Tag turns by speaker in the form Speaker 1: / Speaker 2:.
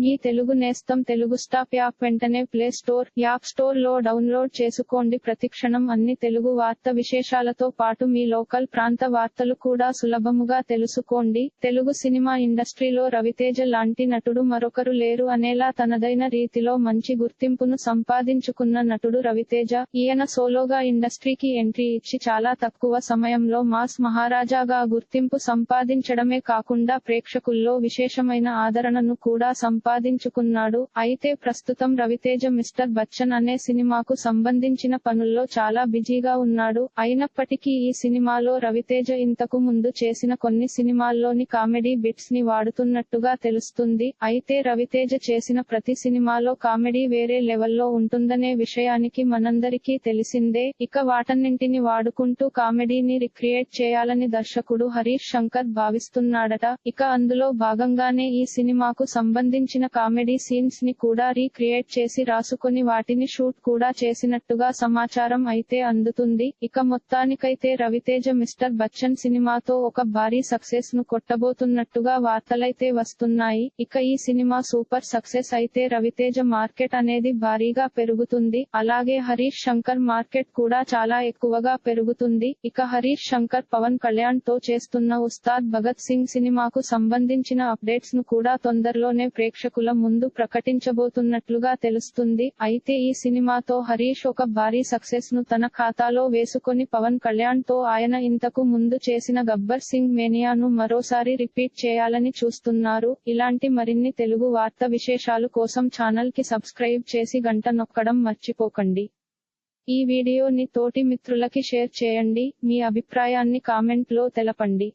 Speaker 1: మీ తెలుగు నేస్తం Telugu stop app వెంటనే play store app స్టోర్లో డౌన్లోడ్ చేసుకోండి. ప్రతిక్షణం అన్ని తెలుగు వార్త విశేషాలతో పాటు మీ లోకల్ ప్రాంత వార్తలు కూడా సులభముగా తెలుసుకోండి. తెలుగు సినిమా ఇండస్ట్రీలో రవితేజ లాంటి నటుడు మరొకరు లేరు అనేలా తనదైన రీతిలో మంచి గుర్తింపును సంపాదించుకున్న నటుడు రవితేజ ఈయన సోలోగా ఇండస్ట్రీకి ఎంట్రీ ఇచ్చి చాలా తక్కువ సమయంలో మాస్ మహారాజాగా గుర్తింపు సంపాదించడమే కాకుండా ప్రేక్షకుల్లో విశేషమైన ఆదరణను కూడా సంపాదించుకున్నాడు. అయితే ప్రస్తుతం రవితేజ మిస్టర్ బచ్చన్ అనే సినిమాకు సంబంధించిన పనుల్లో చాలా బిజీగా ఉన్నాడు. అయినప్పటికీ ఈ సినిమాలో రవితేజ ఇంతకు ముందు చేసిన కొన్ని సినిమాల్లోని కామెడీ బిట్స్ని వాడుతున్నట్టుగా తెలుస్తుంది. అయితే రవితేజ చేసిన ప్రతి సినిమాలో కామెడీ వేరే లెవెల్లో ఉంటుందనే విషయానికి మనందరికీ తెలిసిందే. ఇక వాటన్నింటిని వాడుకుంటూ కామెడీని రిక్రియేట్ చేయాలని దర్శకుడు హరీష్ శంకర్ భావిస్తున్నాడట. ఇక అందులో భాగంగానే ఈ సినిమాకు సంబంధించిన కామెడీ సీన్స్ని కూడా రీక్రియేట్ చేసి రాసుకొని వాటిని షూట్ కూడా చేసినట్టుగా సమాచారం అయితే అందుతుంది. ఇక మొత్తానికైతే రవితేజ మిస్టర్ బచ్చన్ సినిమాతో ఒక భారీ సక్సెస్ను కొట్టబోతున్నట్టుగా వార్తలైతే వస్తున్నాయి. ఇక ఈ సినిమా సూపర్ సక్సెస్ అయితే రవితేజ మార్కెట్ అనేది భారీగా పెరుగుతుంది. అలాగే హరీష్ శంకర్ మార్కెట్ కూడా చాలా ఎక్కువగా పెరుగుతుంది. ఇక హరీష్ శంకర్ పవన్ కళ్యాణ్తో చేస్తున్న ఉస్తాద్ భగత్ సింగ్ సినిమాకు సంబంధించిన అప్డేట్స్ను కూడా తొందరలోనే ప్రేక్షకుల ముందు ప్రకటించబోతున్నట్లుగా తెలుస్తుంది. అయితే ఈ సినిమాతో హరీష్ ఒక భారీ సక్సెస్ను తన ఖాతాలో వేసుకొని పవన్ కళ్యాణ్తో ఆయన ఇంతకు ముందు చేసిన గబ్బర్ సింగ్ మేనియాను మరోసారి రిపీట్ చేయాలని చూస్తున్నారు. ఇలాంటి మరిన్ని తెలుగు వార్త విశేషాలు కోసం ఛానల్కి సబ్స్క్రైబ్ చేసి గంట నొక్కడం మర్చిపోకండి. ఈ వీడియోని తోటి మిత్రులకి షేర్ చేయండి. మీ అభిప్రాయాన్ని కామెంట్లో తెలపండి.